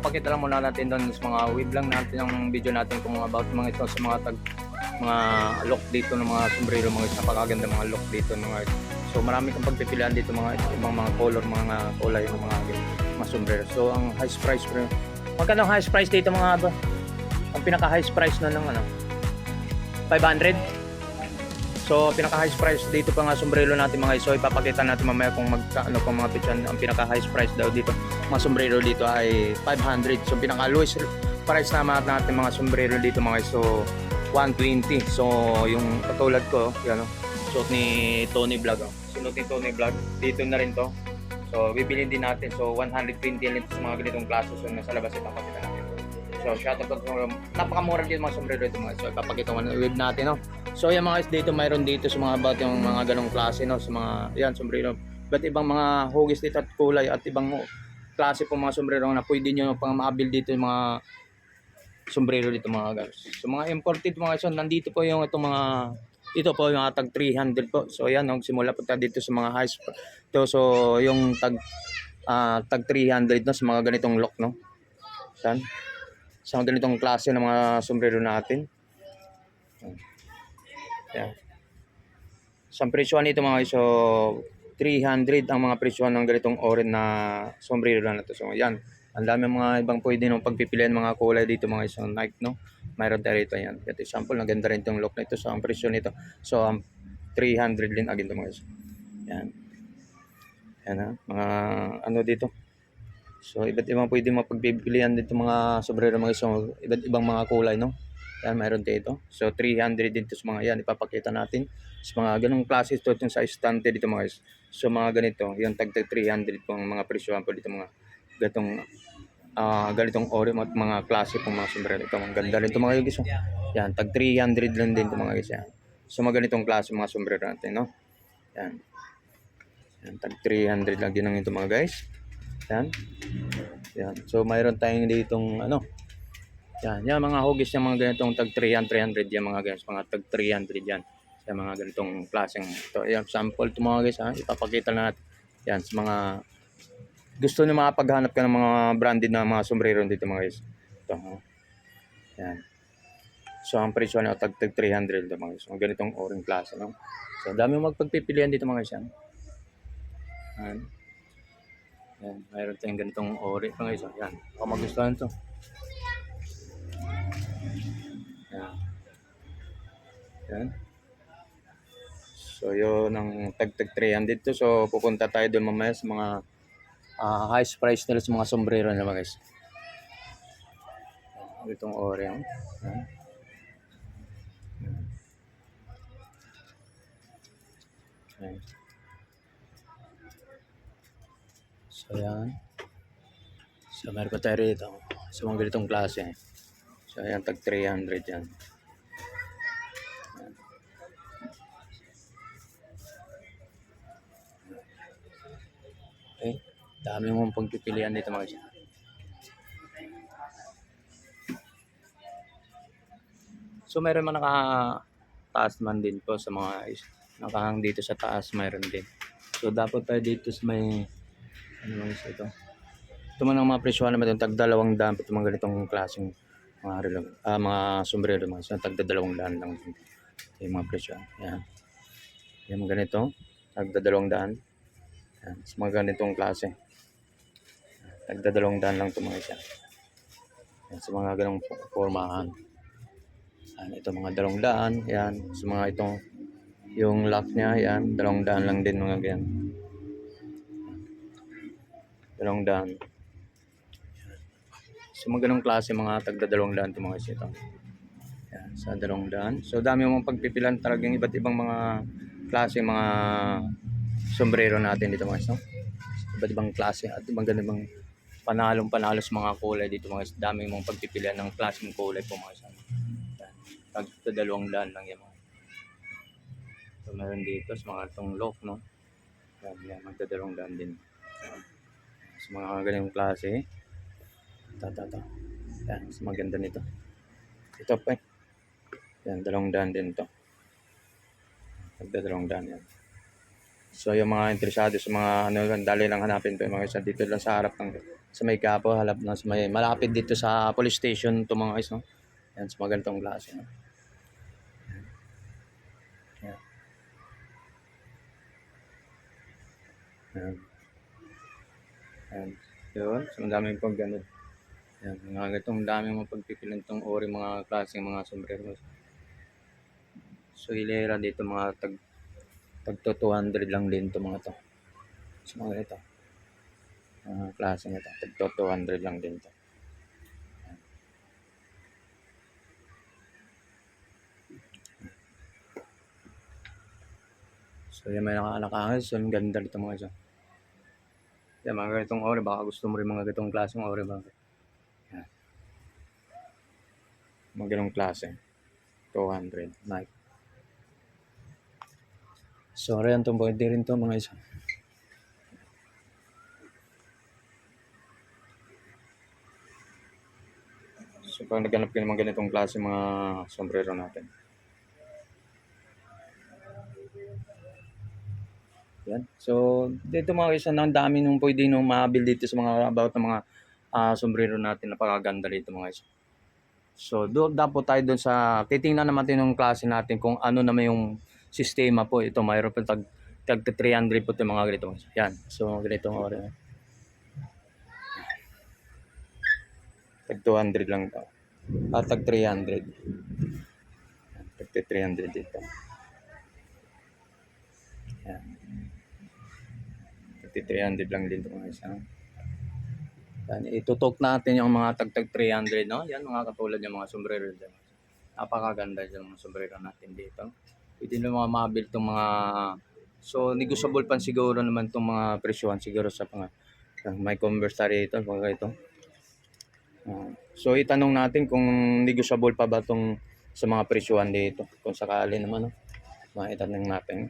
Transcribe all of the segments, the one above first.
ipapakita lang muna natin doon sa mga wave lang natin ang video natin kung about mga ito sa mga tag mga look dito ng mga sombrero mga napakaganda mga look dito mga is. so marami kang pagpipilian dito mga ibang mga color mga kulay ng mga mga sombrero so ang highest price pre magkano ang highest price dito mga ba ang pinaka highest price na ng ano 500 So, pinaka highest price dito pa nga sombrero natin mga iso. Ipapakita natin mamaya kung magka ano pa mga pichan. Ang pinaka highest price daw dito, mga sombrero dito ay 500. So, pinaka lowest price naman natin mga sombrero dito mga iso 120. So, yung katulad ko, yan o, suot ni Tony Vlog. Oh. Sunod ni Tony Vlog, dito na rin to. So, bibilin din natin. So, 120 lang ito sa mga ganitong klase. So, nasa labas ipapakita natin. So, shout out to napakamura din mga sombrero dito mga. So, ipapakita ko na wave natin, no. So, yung mga dito, mayroon dito sa mga about yung mga ganong klase, no, sa mga, yan, sombrero. But ibang mga hugis dito at kulay at ibang klase po mga sombrero na pwede nyo pang maabil dito yung mga sombrero dito mga guys. So, mga imported mga guys, so, nandito po yung itong mga ito po yung tag 300 po. So ayan, nagsimula po tayo dito sa mga high sp- to so yung tag ah, tag 300 no sa mga ganitong lock no. Yan. Sa mga ganitong klase ng mga sombrero natin. Yan. Sa presyo nito mga guys, so 300 ang mga presyo ng ganitong oren na sombrero na to. So yan, ang dami mga ibang pwede nung pagpipilian mga kulay dito mga so Nike no. Mayroon tayo rito yan. Ito example, maganda rin itong look na ito. So ang presyo nito, so um, 300 din agad ito mga guys. Yan. Yan ha, mga ano dito. So iba't ibang pwede mapagpipilian dito mga sombrero mga. So iba't ibang mga kulay no. Yan, mayroon dito. So, 300 dito sa mga yan. Ipapakita natin. Sa mga ganong klase ito, itong sa estante dito mga guys. So, mga ganito. Yung tagtag 300 po ang mga presyohan po dito mga gatong ah ganitong ori at mga klase pong mga sombrero. Ito, ang ganda rin ito mga guys. oh. Yan, tag 300 lang din ito mga guys. Yan. So, mga ganitong klase mga sombrero natin, no? Yan. Yan, tag 300 lang din ang ito mga guys. Yan. Yan. So, mayroon tayong ditong ano, yan, yan mga hugis yung mga ganitong tag 300, 300 yan mga guys, mga tag 300 yan. Sa mga ganitong klaseng ito. Yan, sample ito mga guys ha, ipapakita na natin. Yan, sa mga gusto nyo makapaghanap ka ng mga branded na mga sombrero dito mga guys. Ito. Yan. So, ang presyo na tag tag 300 ito mga guys. Mga ganitong oring klase, no? So, dami magpagpipilian dito mga guys yan. Yan. Yan, mayroon tayong ganitong ori mga guys. Yan, baka magustuhan to. Yan. So, yun ang tag-tag 300 to. So, pupunta tayo doon mamaya sa mga ah, highest price nila sa mga sombrero nila guys. Yan. Itong Oreo. Yan. Yan. Yan. So, yan. So, meron pa tayo rito. Sa mga ganitong klase. So, ayan, tag 300 yan. Dami mong pagpipilian dito mga siya. So, meron man naka taas man din po sa mga nakahang dito sa taas mayroon din. So, dapat tayo dito sa may ano lang isa ito. Ito man ang mga presyo naman itong tag dalawang daan ito mga ganitong klaseng mga relo, ah, mga sombrero mga so, tagda dalawang daan lang din. Ito yung mga presyo. Yan. Yung ganito, tagda dalawang daan. Yan. Sa mga ganitong klase. Tagda dalawang daan lang ito mga isa. Yan. Sa mga ganong formahan. Yan. Ito mga dalawang daan. Yan. Sa mga itong yung lock niya. Yan. Dalawang daan lang din mga ganyan. Dalawang daan. So mga ganong klase mga tagda dalawang daan ito mga guys ito. Yan, sa dalawang daan. So dami mong pagpipilan talagang iba't ibang mga klase mga sombrero natin dito mga. No? Iba't ibang klase at ibang ganun bang panalong panalo sa mga kulay dito mga guys. Dami mong pagpipilian ng klaseng kulay po mga. Yan. Tagda dalawang daan lang yan mga So meron dito sa mga itong lock no. Yan, yan. Magdadalawang daan din. Sa mga ganyung klase. Ito, ito, ito. Yan, mas maganda nito. Ito pa eh. Yan, dalawang daan din to. Magdadalawang daan yan. So, yung mga interesado sa mga ano, dali lang hanapin to. Yung mga isa dito lang sa harap ng Sa may kapo, halap na sa may, malapit dito sa police station to mga guys, no? Yan, sa mga ganitong klase, no? Yan. Yan. Yan. Yun, so daming pang ganun. Yan, mga ganitong daming mga pagpipilan tong ori mga klaseng mga sombrero. So hilera dito mga tag tag to 200 lang din to mga to. So mga ito. Mga klase na to. Tag to 200 lang din to. So yan may nakakalakahas. So ang ganda dito mga isa. Yan mga ganitong ori. Baka gusto mo rin mga ganitong klaseng ori. Baka. Yan. Mga ganitong klase. 200. Nike. Sorry, ang tumboy di rin to mga isa. So, pag naghanap ka mga ganitong klase mga sombrero natin. Yan. So, dito mga isa, ang dami nung pwede nung maabil dito sa mga about ng mga ah, sombrero natin. Napakaganda dito mga isa. So, doon dapat tayo doon sa, titingnan naman natin yung klase natin kung ano naman yung sistema po. Ito, mayroon po tag, tag 300 po itong mga ganito. Yan. So, ganitong ori. Tag 200 lang ito. At tag 300. Tag 300 dito. Yan. Tag 300 lang din ito mga isa. Yan, itutok natin yung mga tagtag 300, no? Yan, mga katulad yung mga sombrero dyan. Napakaganda yung mga sombrero natin dito. Pwede na mga mabil itong mga... So, negotiable pa siguro naman itong mga presyohan siguro sa mga... May converse ito, mga ito. So, itanong natin kung negotiable pa ba itong sa mga presyohan dito. Kung sakali naman, no? Mga itanong natin.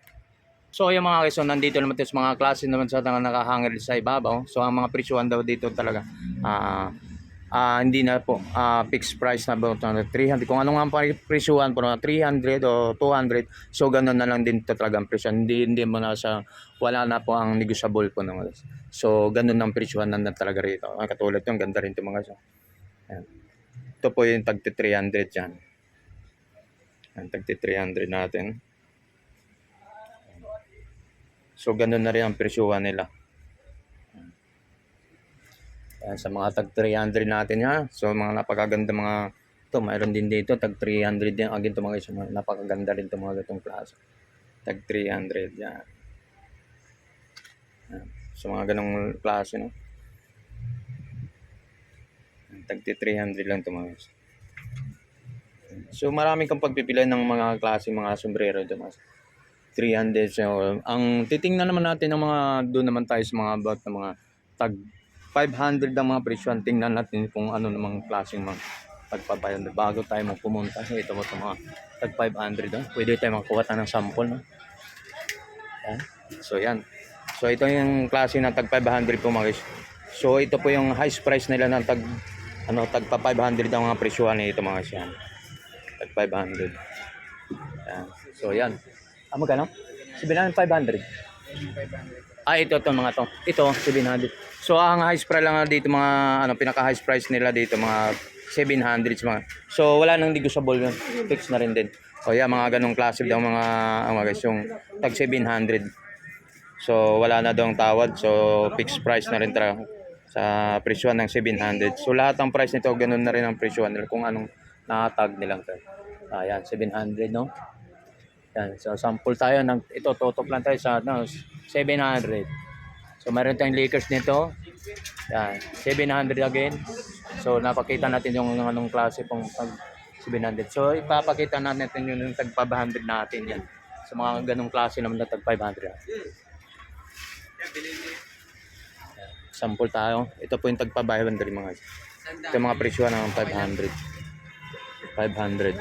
So yung mga guys, so nandito naman tayo sa mga klase naman sa tangang nakahangil sa ibabaw. So ang mga presyohan daw dito talaga ah ah, hindi na po ah, fixed price na about 300. Kung ano nga ang pre- presyohan po 300 o 200, so ganun na lang din talaga ang presyo. Hindi hindi mo na sa wala na po ang negotiable po ng guys. So ganun ang presyohan na, na talaga rito. Katulad yung ganda rin to mga guys. Ayan. Ito po yung tag 300 yan. Ang tag 300 natin. So, ganun na rin ang presyuhan nila. Ayan, sa mga tag 300 natin ha. So, mga napakaganda mga ito, mayroon din dito, tag 300 din. Again, ito mga mga napakaganda rin ito mga gatong klase. Tag 300, yan. Ayan. So, mga ganong klase, no? Ayan, Tag 300 lang ito. So, marami kang pagpipilian ng mga klase, mga sombrero ito mga 300 so ang titingnan naman natin ng mga doon naman tayo sa mga about ng mga tag 500 ang mga presyo tingnan natin kung ano namang klaseng mga pagpapayan bago tayo magpumunta so ito mo ito mga tag 500 ah. pwede tayo tayo ng sample no? yan. so yan so ito yung klase ng tag 500 po mga guys so ito po yung highest price nila ng tag ano tag pa 500 ang mga presyohan nito mga yan tag 500 yan. so yan Ah, magkano? 7,500. Ah, ito to mga to. Ito 700. So ang highest price lang dito mga ano pinaka highest price nila dito mga 700 mga. So wala nang negotiable yun. Fix na rin din. O yeah, mga ganong klase daw mga ang mga guys yung tag 700. So wala na daw ang tawad. So fixed price na rin talaga sa presyo ng 700. So lahat ng price nito ganun na rin ang presyo nila kung anong nakatag nilang to. Ayan, 700 no. Yan. So, sample tayo. Ng, ito, totok lang tayo sa ano, 700. So, meron tayong Lakers nito. Yan. 700 again. So, napakita natin yung, anong klase pong pag 700. So, ipapakita natin yung, yung tag 500 natin yan. Sa mga ganong klase naman na tag 500. Yan. Sample tayo. Ito po yung tag 500 mga guys. Ito yung mga presyo ng 500. 500.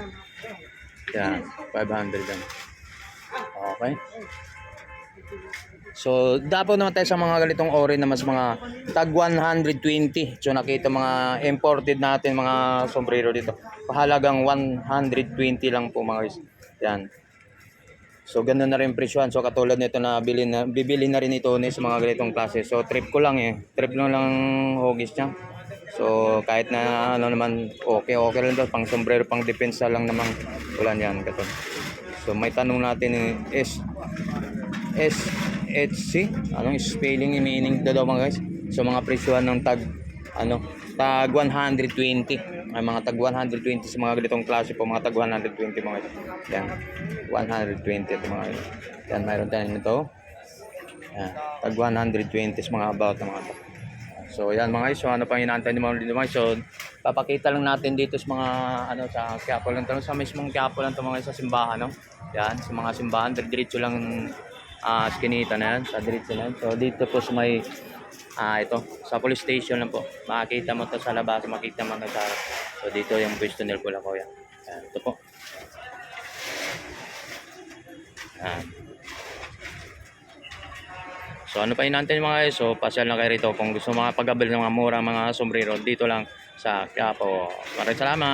Yan, 500 lang. Okay. So, dapat naman tayo sa mga ganitong ori na mas mga tag 120. So, nakita mga imported natin mga sombrero dito. Pahalagang 120 lang po mga guys. Yan. So ganun na rin presyon. So katulad nito na bili na, bibili na rin ito ni sa mga ganitong klase. So trip ko lang eh. Trip lang lang hogis niya. So kahit na ano naman okay okay lang daw pang sombrero pang depensa lang naman ulan yan kato. So may tanong natin eh, is S H C anong spelling meaning daw mga guys. So mga presyon ng tag ano tag 120 ay mga tag 120 sa mga ganitong klase po mga tag 120 mga guys. Yan. 120 ito mga guys. Yan mayroon tayo nito. Yan. Tag 120 sa mga about ng mga to. So yan mga guys, so ano pang inaantay ni mga. So papakita lang natin dito sa mga ano sa Quiapo lang to, sa mismong Quiapo lang to mga sa simbahan no. Yan, sa mga simbahan diretso lang ah skinita na yan, sa diretso na yan. So dito po sa may ah ito, sa police station lang po. Makikita mo to sa labas, makita mo to sa So dito yung pwesto nila pula ko yan. Yan, ito po. Yan. So ano pa inaantay mga guys? So pasyal na kayo rito kung gusto mga pag ng mga mura mga sombrero dito lang sa Quiapo. Maraming salamat.